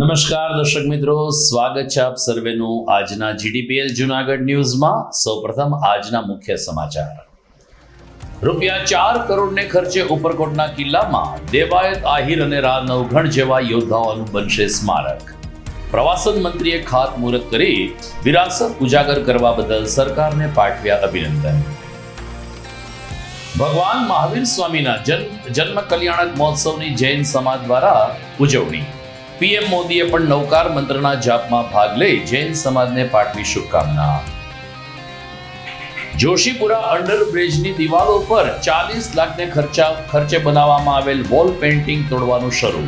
નમસ્કાર દર્શક મિત્રો, સ્વાગત છે આપ સર્વેનું આજના જીડીપીએલ જુનાગઢ ન્યૂઝમાં. સૌપ્રથમ આજના મુખ્ય સમાચાર. રૂપિયા ચાર કરોડને ખર્ચે ઉપરકોટના કિલ્લામાં દેવાયત આહિર અને રા નવઘણ જેવા યોદ્ધાઓનું બનશે સ્મારક. પ્રવાસન મંત્રીએ ખાતમુહૂર્ત કરી વિરાસત ઉજાગર કરવા બદલ સરકારને પાઠવ્યા અભિનંદન. ભગવાન મહાવીર સ્વામીના જન્મ જન્મ કલ્યાણક મહોત્સવની જૈન સમાજ દ્વારા ઉજવણી. પીએમ મોદીએ પણ નવકાર મંત્રના જાપમાં ભાગ લઈ જૈન સમાજને પાઠવી શુભકામના. જોશીપુરા અંડરબ્રિજની દિવાલો પર ચાલીસ લાખને ખર્ચા, ખર્ચે બનાવવામાં આવેલ વોલ પેઇન્ટિંગ તોડવાનું શરૂ.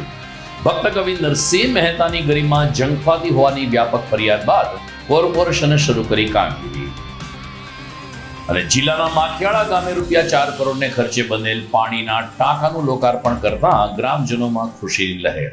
ભક્ત કવિ નરસિંહ મહેતાની ગરિમા જંખવાતી હોવાની વ્યાપક ફરિયાદ બાદ કોર્પોરેશને શરૂ કરી કામગીરી. અને જિલ્લાના માખિયાળા ગામે રૂપિયા ચાર કરોડને ખર્ચે બનેલ પાણીના ટાંકાનું લોકાર્પણ કરતા ગ્રામજનોમાં ખુશીની લહેર.